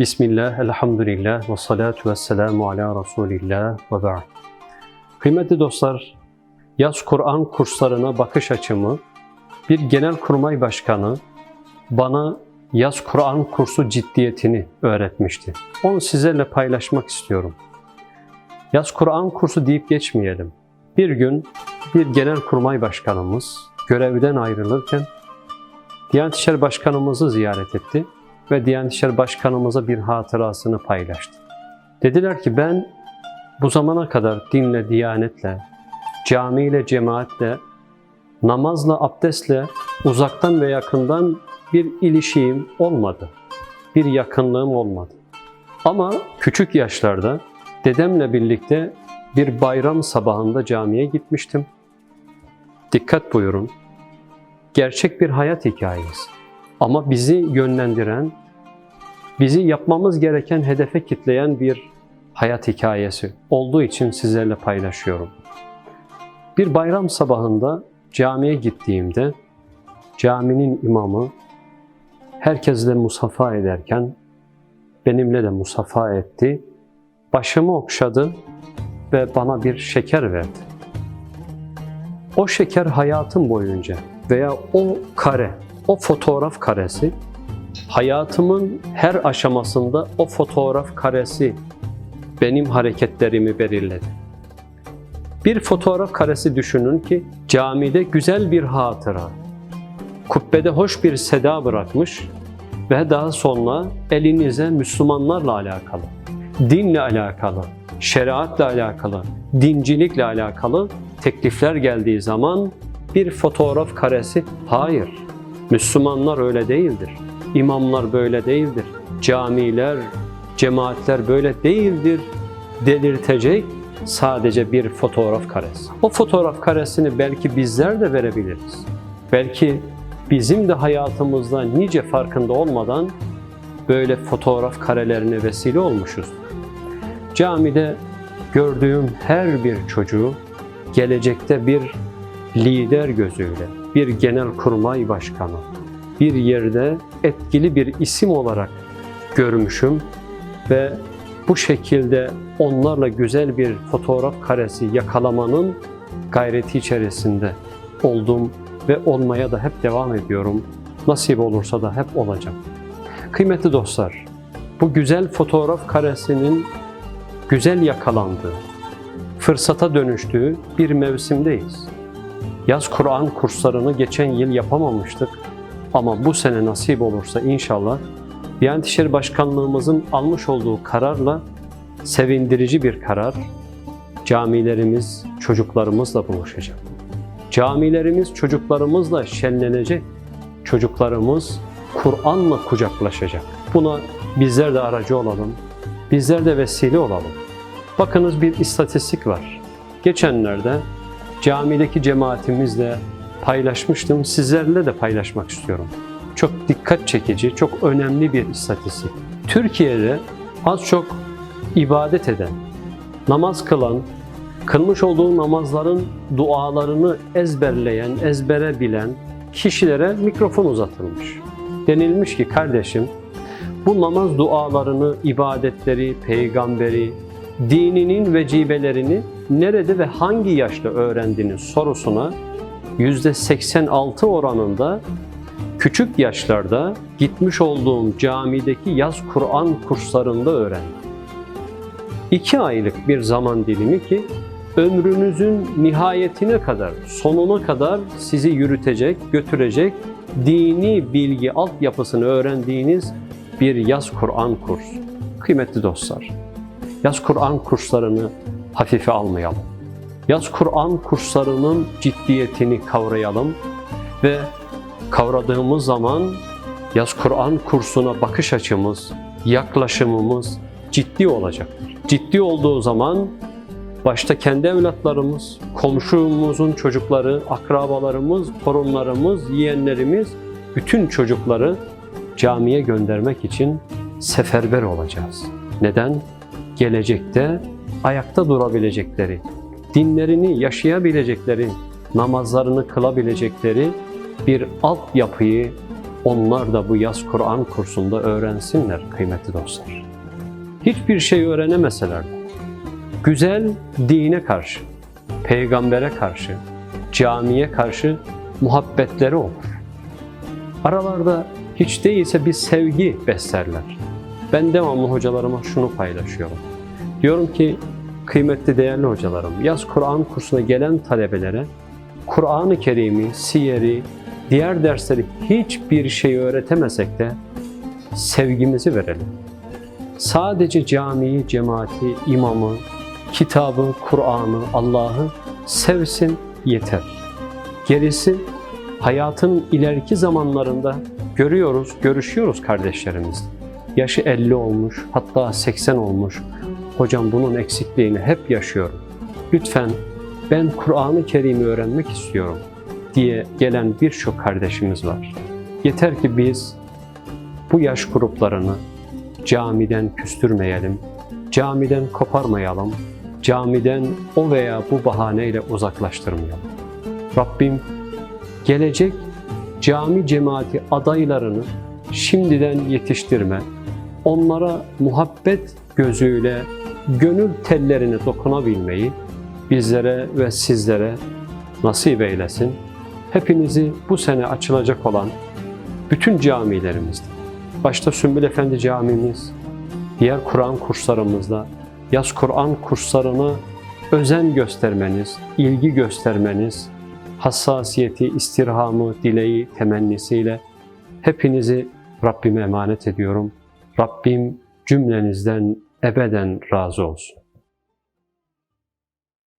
Bismillah, elhamdülillah ve salatu ve selamu ala Resulillah ve ba'd. Kıymetli dostlar, yaz Kur'an kurslarına bakış açımı bir genel kurmay başkanı bana yaz Kur'an kursu ciddiyetini öğretmişti. Onu sizlerle paylaşmak istiyorum. Yaz Kur'an kursu deyip geçmeyelim. Bir gün bir genel kurmay başkanımız görevden ayrılırken Diyanet İşleri Başkanımızı ziyaret etti ve Diyanet İşleri Başkanımıza bir hatırasını paylaştı. Dediler ki ben bu zamana kadar dinle, diyanetle, camiyle, cemaatle, namazla, abdestle uzaktan ve yakından bir ilişiğim olmadı. Bir yakınlığım olmadı. Ama küçük yaşlarda dedemle birlikte bir bayram sabahında camiye gitmiştim. Dikkat buyurun. Gerçek bir hayat hikayesi. Ama bizi yönlendiren, bizi yapmamız gereken hedefe kitleyen bir hayat hikayesi olduğu için sizlerle paylaşıyorum. Bir bayram sabahında camiye gittiğimde caminin imamı herkesle musafa ederken benimle de musafa etti. Başımı okşadı ve bana bir şeker verdi. O şeker hayatım boyunca veya o kare, o fotoğraf karesi hayatımın her aşamasında o fotoğraf karesi benim hareketlerimi belirledi. Bir fotoğraf karesi düşünün ki camide güzel bir hatıra, kubbede hoş bir seda bırakmış ve daha sonra elinize Müslümanlarla alakalı, dinle alakalı, şeriatla alakalı, dincilikle alakalı teklifler geldiği zaman bir fotoğraf karesi hayır. Müslümanlar öyle değildir. İmamlar böyle değildir. Camiler, cemaatler böyle değildir delirtecek sadece bir fotoğraf karesi. O fotoğraf karesini belki bizler de verebiliriz. Belki bizim de hayatımızda nice farkında olmadan böyle fotoğraf karelerine vesile olmuşuz. Camide gördüğüm her bir çocuğu gelecekte bir lider gözüyle, bir genel kurmay başkanı, bir yerde etkili bir isim olarak görmüşüm ve bu şekilde onlarla güzel bir fotoğraf karesi yakalamanın gayreti içerisinde oldum ve olmaya da hep devam ediyorum. Nasip olursa da hep olacağım. Kıymetli dostlar, bu güzel fotoğraf karesinin güzel yakalandığı, fırsata dönüştüğü bir mevsimdeyiz. Yaz Kur'an kurslarını geçen yıl yapamamıştık ama bu sene nasip olursa inşallah Diyanet İşleri Başkanlığımızın almış olduğu kararla sevindirici bir karar. Camilerimiz çocuklarımızla buluşacak. Camilerimiz çocuklarımızla şenlenecek. Çocuklarımız Kur'an'la kucaklaşacak. Buna bizler de aracı olalım. Bizler de vesile olalım. Bakınız bir istatistik var. Geçenlerde camideki cemaatimizle paylaşmıştım. Sizlerle de paylaşmak istiyorum çok dikkat çekici, çok önemli bir istatistik. Türkiye'de az çok ibadet eden, namaz kılan, kılmış olduğu namazların dualarını ezberleyen, ezbere bilen kişilere mikrofon uzatılmış. Denilmiş ki kardeşim bu namaz dualarını, ibadetleri, peygamberi, dininin vecibelerini nerede ve hangi yaşta öğrendiğinin sorusuna %86 oranında küçük yaşlarda gitmiş olduğum camideki yaz Kur'an kurslarında öğrendim. İki aylık bir zaman dilimi ki ömrünüzün nihayetine kadar, sonuna kadar sizi yürütecek, götürecek dini bilgi altyapısını öğrendiğiniz bir yaz Kur'an kursu. Kıymetli dostlar, yaz Kur'an kurslarını hafife almayalım. Yaz Kur'an kurslarının ciddiyetini kavrayalım ve kavradığımız zaman yaz Kur'an kursuna bakış açımız, yaklaşımımız ciddi olacaktır. Ciddi olduğu zaman başta kendi evlatlarımız, komşumuzun çocukları, akrabalarımız, torunlarımız, yeğenlerimiz, bütün çocukları camiye göndermek için seferber olacağız. Neden? Gelecekte ayakta durabilecekleri, dinlerini yaşayabilecekleri, namazlarını kılabilecekleri bir altyapıyı onlar da bu yaz Kur'an kursunda öğrensinler kıymetli dostlar. Hiçbir şey öğrenemeseler de güzel dine karşı, peygambere karşı, camiye karşı muhabbetleri olur. Aralarda hiç değilse bir sevgi beslerler. Ben devamlı hocalarıma şunu paylaşıyorum. Diyorum ki kıymetli değerli hocalarım, yaz Kur'an kursuna gelen talebelere Kur'an-ı Kerim'i, siyeri, diğer dersleri hiçbir şey öğretemesek de sevgimizi verelim. Sadece camiyi, cemaati, imamı, kitabı, Kur'an'ı, Allah'ı sevsin yeter. Gerisi hayatın ileriki zamanlarında görüyoruz, görüşüyoruz kardeşlerimizle. Yaşı 50 olmuş, hatta 80 olmuş. Hocam bunun eksikliğini hep yaşıyorum. Lütfen ben Kur'an-ı Kerim'i öğrenmek istiyorum diye gelen birçok kardeşimiz var. Yeter ki biz bu yaş gruplarını camiden küstürmeyelim, camiden koparmayalım, camiden o veya bu bahaneyle uzaklaştırmayalım. Rabbim gelecek cami cemaati adaylarını şimdiden yetiştirme, onlara muhabbet gözüyle gönül tellerine dokunabilmeyi bizlere ve sizlere nasip eylesin. Hepinizi bu sene açılacak olan bütün camilerimizde, başta Sümbül Efendi Camimiz, diğer Kur'an kurslarımızda, yaz Kur'an kurslarına özen göstermeniz, ilgi göstermeniz, hassasiyeti, istirhamı, dileği, temennisiyle hepinizi Rabbime emanet ediyorum. Rabbim cümlenizden ebeden razı olsun.